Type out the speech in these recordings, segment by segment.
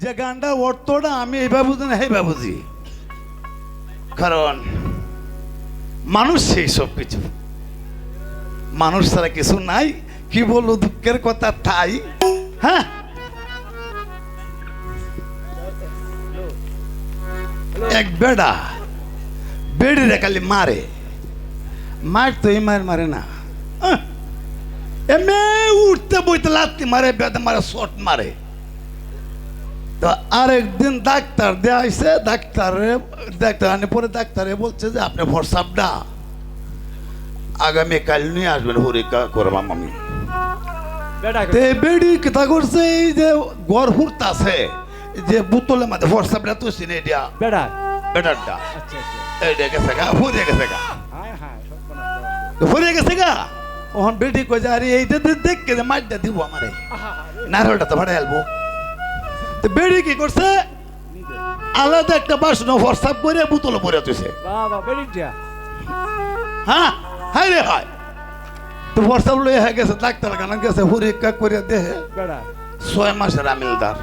যে গানটা অর্থটা আমি এইভাবে বুঝি না এইভাবে বুঝি কারণ মানুষ সেই সব কিছু। মানুষ ছাড়া কিছু নাই, কি বলল দুঃখের কথা তাই। হ্যাঁ? এক বেড়া বেড়ি রে খালি মারে। মার তো এই মার মারে না। আহ! এমনি উঠতে বইতে লাত্তি মারে, বেদে মারে, শট মারে। তো আরেকদিন ডাক্তার দেয়া আইসে ডাক্তারে ডাক্তার আনে পরে ডাক্তারে বলছে যে আপনি হোয়াটসঅ্যাপটা আগামী কাল নিয়ে আসবেন হরিকা করবাম আমি। তে বেড়ি কথা করছে এই যে গড় হুরতাছে যে বোতলের মধ্যে হোয়াটসঅ্যাপটা তো সিনে দিয়া বেড়া বেটারটা আচ্ছা আচ্ছা। এই দেখে গা ফুরিয়ে গেছে গা। ফুরিয়ে গেছে গা। ওহন বেটি কই যে আরে এইটা দেখকে মাইটা দিব আমারে। নারলটা তো ভাড়া আলবো। তো বেড়ি কি করছে? আলাদা একটা বাস বাসন হোয়াটসঅ্যাপ করে বোতলে পরে তুইছে হ্যাঁ? হাই রে হাই তো হোয়াটসঅ্যাপ লয়ে হয়ে গেছে ডাক্তার কানা গেছে হরিকা করে দেহে। বেড়া। ছয় মাসের আমিলদার।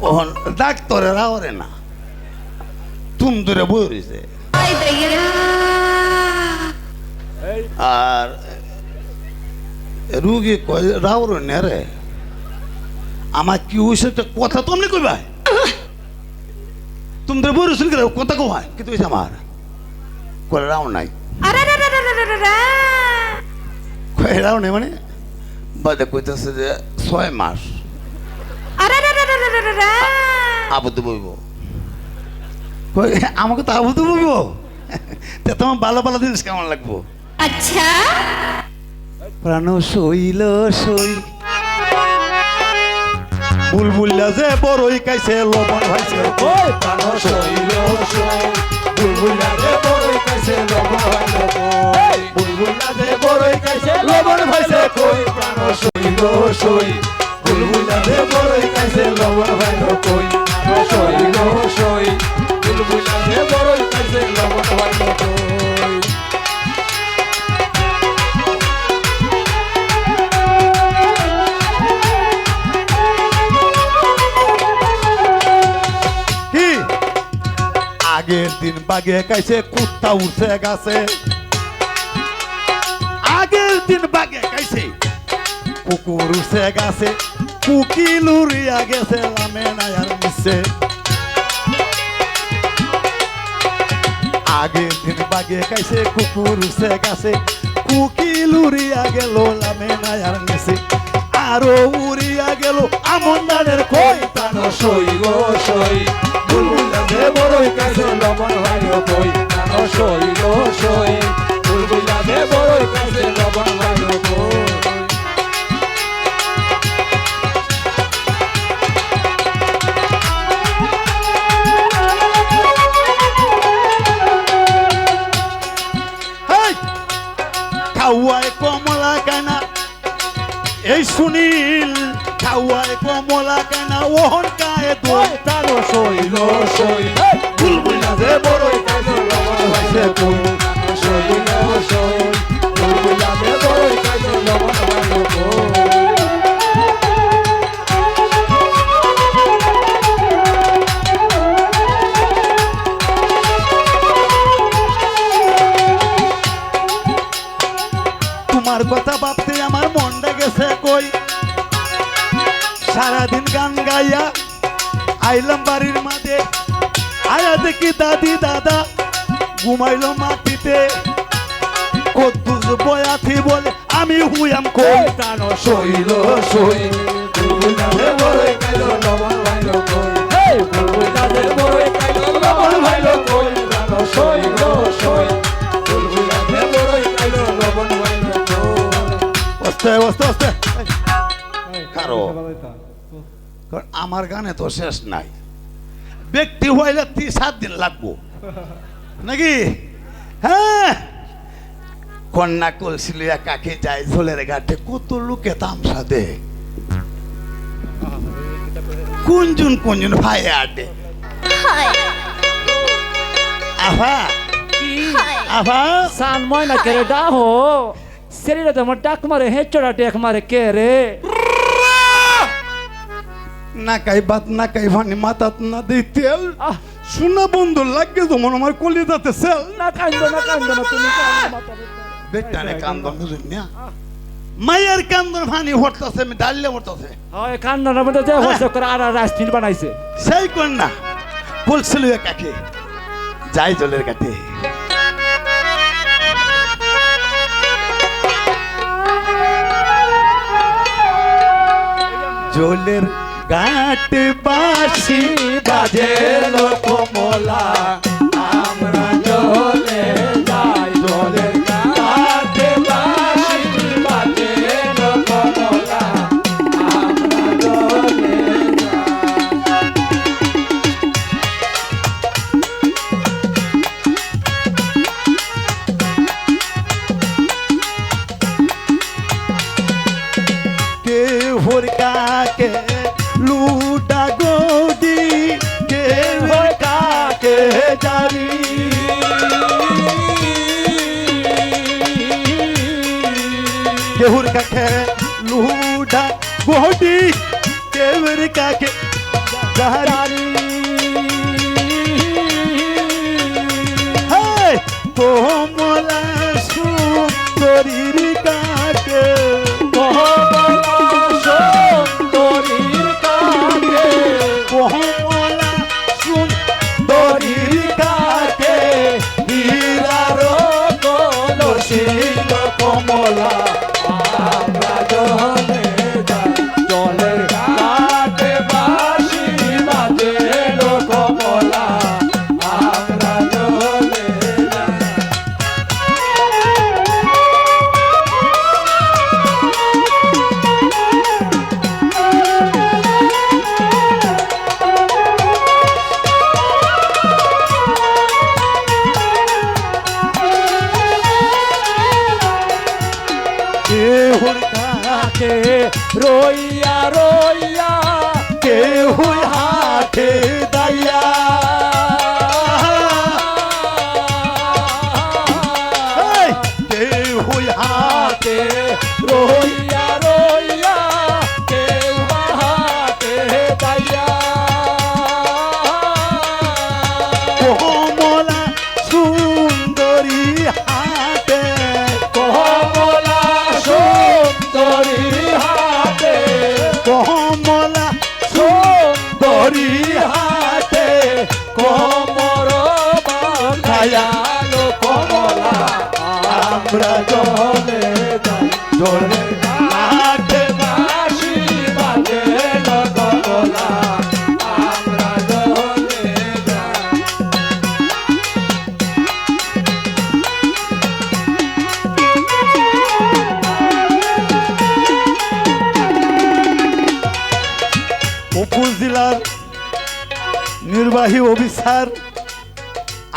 ওহন ডাক্তারের আওরে না। তুম দূরে বই রয়েছে আর রুগী কয় রাওর নেরে আমার কি হয়েছে কথা তো আমনি কইবা তোমাদের বই রয়েছেন কি কথা কো হয় কিন্তু হয়েছে আমার? কয় রাও নাই। কয় রাও নাই মানে? বাদে কইতেছে যে ছয় মাস। আবদ্ধ বইব। কই আমাকে তো আবদ্ধ বইব? তা তোমার ভালো ভালো জিনিস কেমন লাগবো? আচ্ছা। প্রাণ শৈল শৈ বুলবুল্লা যে বড়ই কাইছে লবণ ভাইছে ওই প্রাণ শৈল শৈ বুলবুলা যে বড়ই কাছে লবণ হয়েছে যে বড়ই কাছে লবণ ভাইছে কই? বাগে কাইছে কুত্তা উঠছে গাছে। আগের দিন বাগে কাইছে কুকুর উঠছে গাছে। কুকিল উড়িয়া গেছে লামে নায়ার মিশে আগের দিন বাগে কাইছে কুকুর উঠছে গাছে। কুকিল উড়িয়া গেল লামে মিশে আরও উড়িয়া গেল আমন্দারের কই প্রাণ সই গো সই। বুলবুলা যে বড়ই কাছে লবণ ভাইলো কই প্রাণ সই গো সই বুলবুলা যে বড়ই কাছে লবণ ভাইলো কই! খাওয়ায় কমলা কানা এই সুনীল খাওয়ায় কমলা কানা ওহন কায়ে দোল ওই প্রাণ সই গো সই বুলবুলা যে বড়ই কাছে লবণ ভাইছে কই আইলাম বাড়ির মাঝে আয়া দেখি দাদি দাদা ঘুমাইলো মাটিতে কদ্দুস বয়াথি বলে আমি হুয়াম কই কই প্রাণ সইল সই আমার গানে তো শেষ নাই। ব্যক্তি হইলে তিন সাত দিন লাগবো। নাকি? হ্যাঁ? কন্যা কলসিলিয়া কাকে যায় ঝোলের ঘাটে কত লোকে তামসা দে কুঞ্জুন কুঞ্জুন ভাই আডে আফা আফা সান ময়না কে রে ডাহো। শরীরে তোমার ডাক মারে হেঁচড়া টেক মারে কে রে? নাকাই বাত নাকাই ভানি মাথাত না দেই তেল। সোনা বন্ধু লাগে তো যেমন আমার কলিতাতে সেল। না কান্দ না কান্দ না তুমি বেটারে কান্দ বুঝুন না? মায়ের কান্দন ভানি হরতাছে আমি ডাললে হরতাছে। হয় না মধ্যে যে হ্যাঁ। হরতাছে করে আর আর আস্তিন বানাইছে। সেই কোন না বলছিল কাকে? যাই জলের কাটে জলের ঘাট বাসি বাজে লোকমলা। Oh.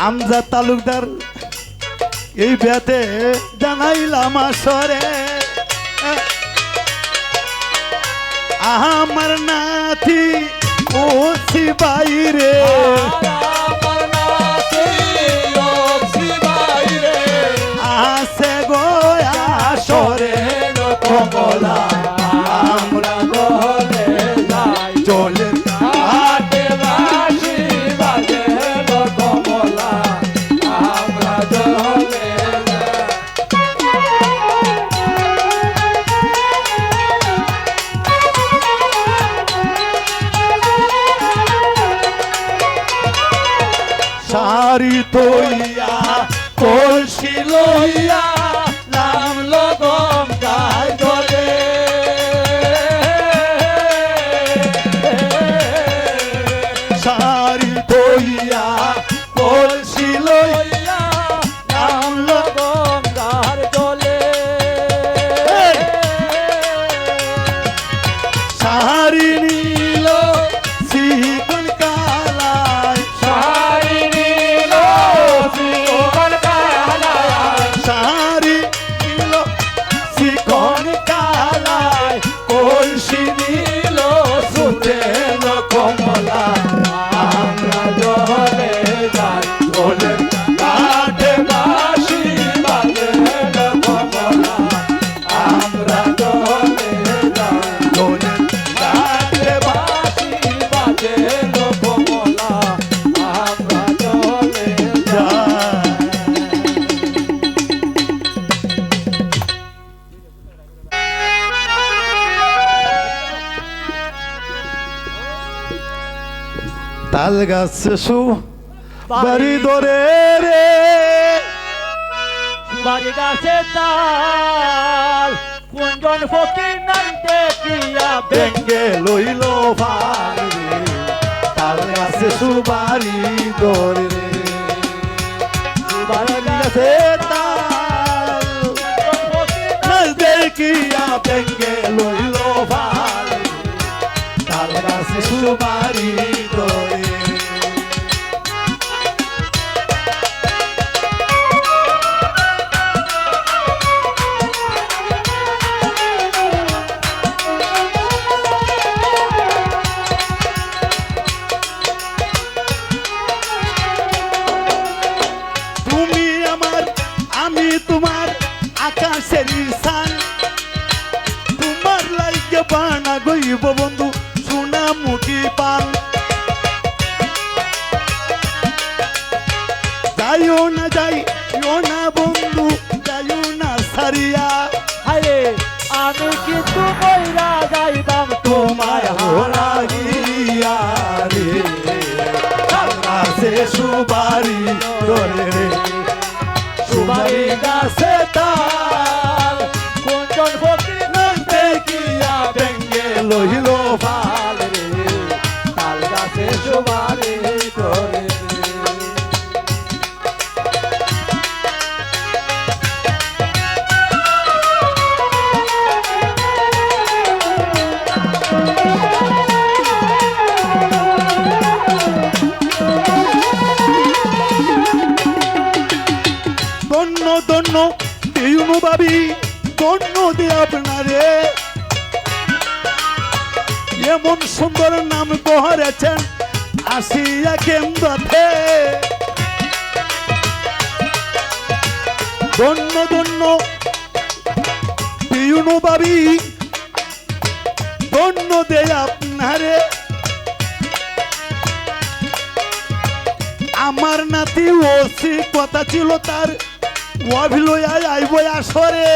আমজা তালুকদার এই ব্যাতে জানাইলাম আসরে। আমার নাথি ও সিবাই রে। তাল গাছে সু বাড়ি ধরে রে। বাড়ি গাছে তাল কুঞ্জন ফকির নাম দেখিয়া বেঙ্গে লইল ভারে তাল গাছে সুবারি ধরে রে। বাড়ি গাছে তাল নাচ দেখিয়া বেঙ্গে লইল ভারে তাল গাছে সুবারি ধরে ধন্য ধন্য। দিউনু বাবি ধন্য দে আপনারে। আমার নাতি ওসি কথা ছিল তার। অভিলয়ায় আইব আসরে।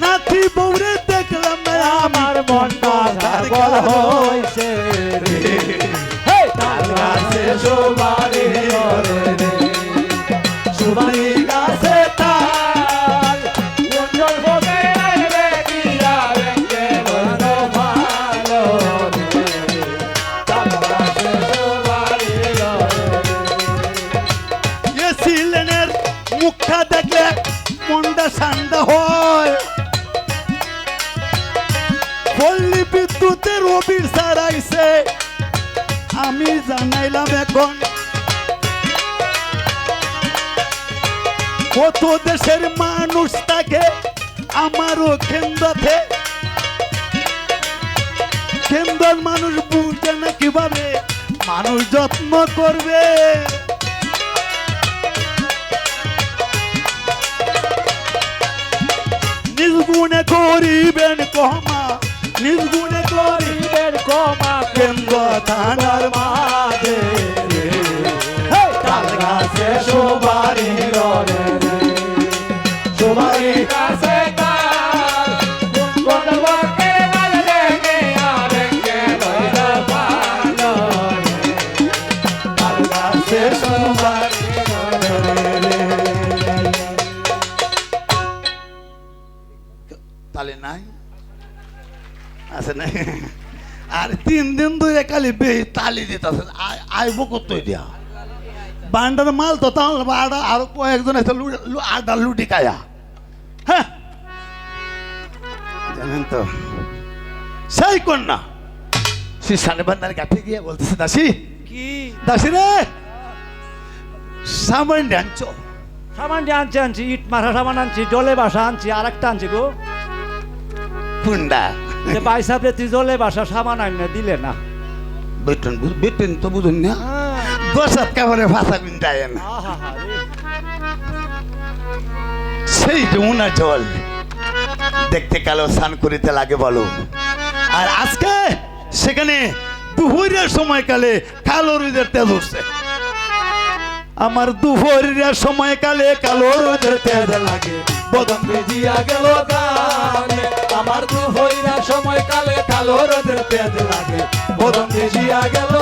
নাতি বৌরে দেখলাম আমার মনটা পাগল হইছে রে। হে তাল গাছে সুবারি নির্গুণে করি গরিবের কমা কেন্দ্র থানার তিন দিন ধরে খালি বে তালি দিতেছে। আইব কত দিয়া? বান্ডার মাল তো তাহলে আডা আর কয়েকজন আছে আডা লুটি খায়া। হ্যাঁ? জানেন তো সেই কন্যা। সে সানে বান্দার কাছে গিয়ে বলতেছে দাসী কি? দাসী রে সামান্য আনছো। সামান আনছি আনছি ইট মাথা সামান আনছি জলে বাসা আনছি আর একটা আনছি গো। পুন্ডা যে বাইসাপরে তুই জলে বাসা সামান আন দিলে না। বেতন বেতন তো বুঝুন না। বসাত কাপড়ে ভাষা না সেই যমুনা জল দেখতে কালো স্নান করিতে লাগে বলো। আর আজকে সেখানে দুপুরের সময়কালে কালো রোদের তেজ উঠছে। আমার দুপুরের সময়কালে কালো রোদের তেজ লাগে। বদন বেজিয়া গেল গানে আমার দুপুরের সময় কালে কালো রোদের পেঁয়াজ লাগে। বদন ভিজিয়া গেল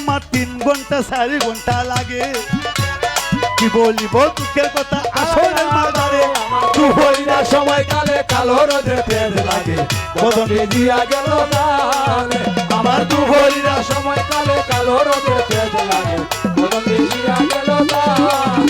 আমার তিন ঘণ্টা, চারি ঘণ্টা লাগে। কি বলিব দুঃখের কথা? আসলে তু হইরা সময় কালে কালো রোদে পেঁয়াজ লাগে। বদন দিয়া গেল না আমার তু হইরা সময় কালে কালো রোদে পেঁয়াজ লাগে। বদন দিয়া গেল জানে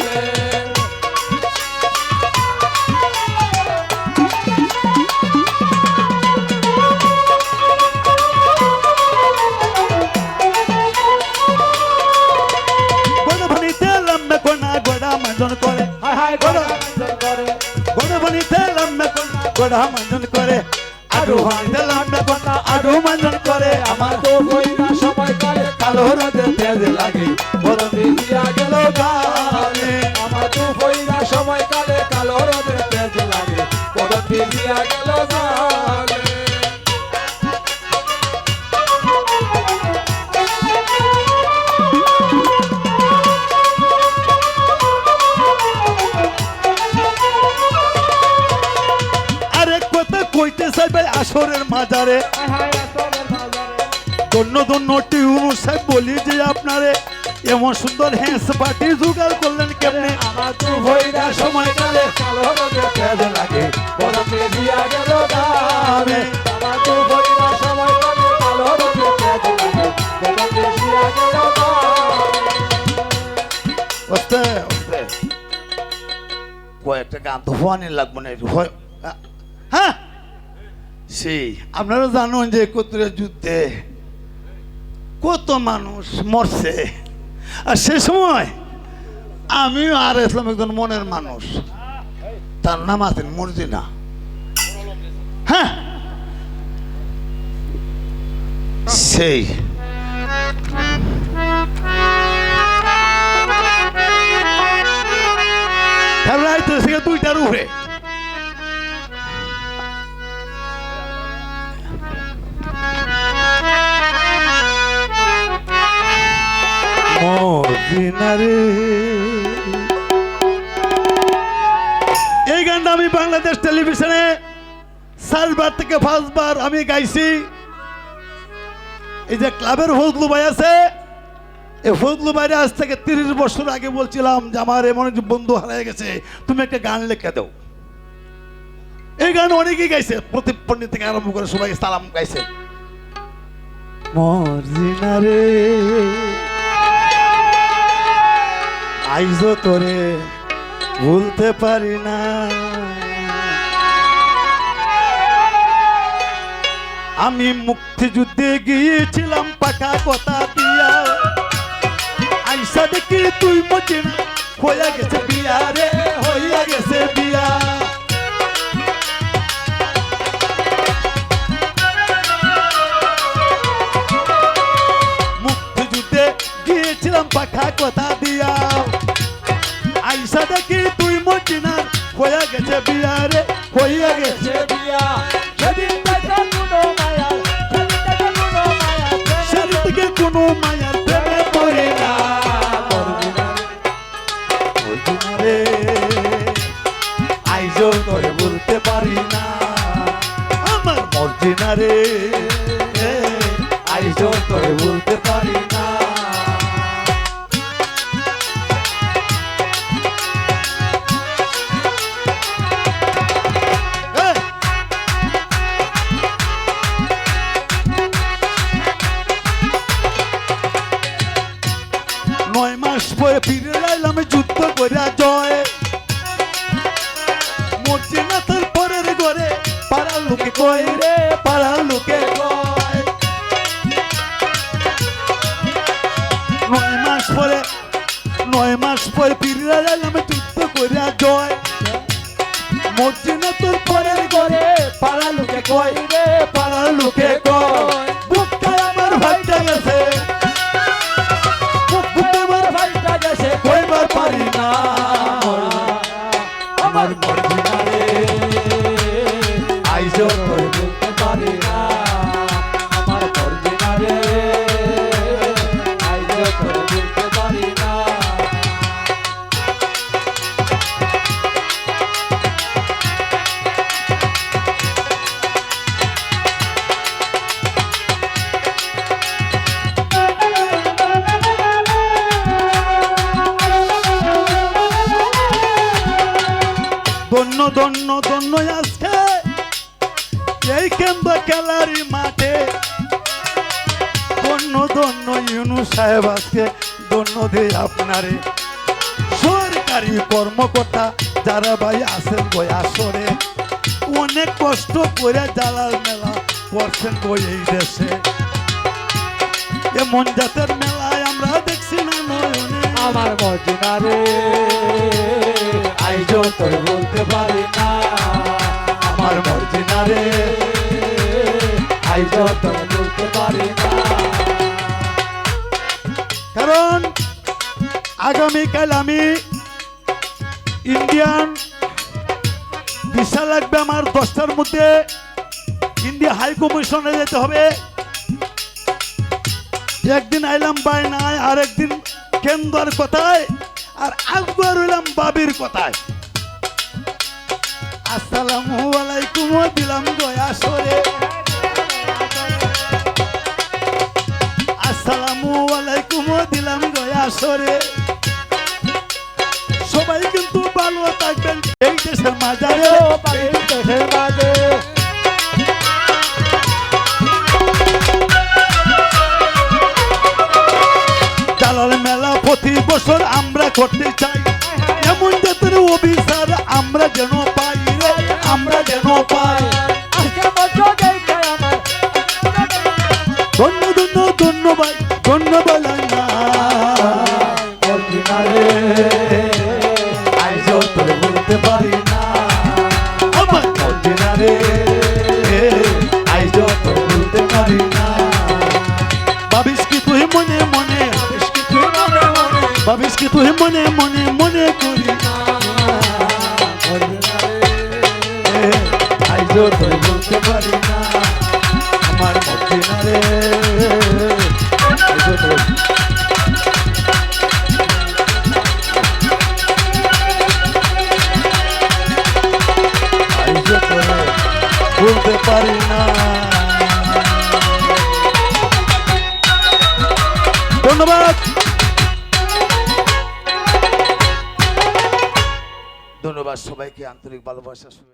গোড়া মঞ্জন করে আডু আসরের মাজারে। ধন্য ধন্য টিউনু সাহেব বলি যে আপনারে এমন সুন্দর হ্যান্স পার্টি জোগাড় করলেন কেমনে? আমার তো হইরা সময় কালে কালো রোদের পেঁয়াজ লাগে। বদন ভিজিয়া গেল জানে আমার তো হইরা সময় কালে কালো রোদের পেঁয়াজ লাগে। বদন ভিজিয়া গেল ওস্তে ওস্তে। কয়েকটা গান তো হওয়ানি লাগবো না একটু হ্যাঁ। সেই আপনারা জানুন যে একত্রে যুদ্ধে কত মানুষ মরছে। আর সে সময় আমিও আর ইসলাম একজন মনের মানুষ। তার নাম আছেন মর্জিনা। হ্যাঁ। সেই। দুইটার উপরে। মদিনারে এই গানটা আমি বাংলাদেশ টেলিভিশনে চারবার থেকে পাঁচবার আমি গাইছি। এই যে ক্লাবের ফজলু ভাই আছে, এই ফজলু ভাইরে আজ থেকে তিরিশ বছর আগে বলছিলাম যে আমার এমন বন্ধু হারিয়ে গেছে, তুমি একটা গান লিখে দাও। এই গান অনেকেই গাইছে, প্রদীপ পণ্ডিত থেকে আরম্ভ করে সবাই সালাম গাইছে। মর্জিনারে আইজো তোরে ভুলতে পারি না। আমি মুক্তিযুদ্ধে গিয়েছিলাম পাকা কথা দিয়া। আইসা দেখি তুই মজে হইয়া গেছে বিয়া রে, হইয়া গেছে বিয়া। মুক্তিযুদ্ধে গিয়েছিলাম পাখা কথা দিয়া। আইসা দেখি তুই মজে না। গেছে বিয়া রে হইয়া গেছে বিয়া। সেদিন থেকে কোনো মায়া সেদিন থেকে কোনো মায়া প্রেমে পড়ে না। রে। আইজো করে বলতে পারি না। আমার মর্জিনা রে। মাস পরে ফিরে এলাম যুদ্ধ করে জয়। মরছে না তার পরের ঘরে পাড়ার লোকে কয় রে, পাড়ার লোকে নয় মাস পরে, নয় মাস পরে ফিরে এলাম যুদ্ধ করে জয়। মরছে না তোর পরের ঘরে পাড়ার লোকে কয় এই দেশে এমন জাতের মেলায় আমরা দেখছি না নয়নে। আমার মর্জিনা রে আইজো তোর বলতে পারি না। আমার মর্জিনা রে আইজো তোর বলতে পারি না। কারণ আগামীকাল আমি ইন্ডিয়ান ভিসা লাগবে আমার দশটার মধ্যে। ইন্ডিয়া হাই কমিশনে যেতে হবে। একদিন আইলাম বাই নাই আর একদিন কেন্দ্র কথায়, আর একবার হইলাম বাবির কথায়। আসসালামু আলাইকুম, দিলাম গয়া সরে। আসসালামু আলাইকুম, দিলাম গয়া সরে। সবাই কিন্তু ভালো থাকবেন, এই দেশের মাজারে। করতে চাই। এমন জাতের অভিসার আমরা যেন পাই রে, আমরা যেন পাই। ধন্য ধন্য ধন্যবাদ ধন্যবাদ ভাবিস কি তুই মনে মনে মনে করি আইজো তোর বলতে পারি সবাইকে আন্তরিক ভালোবাসা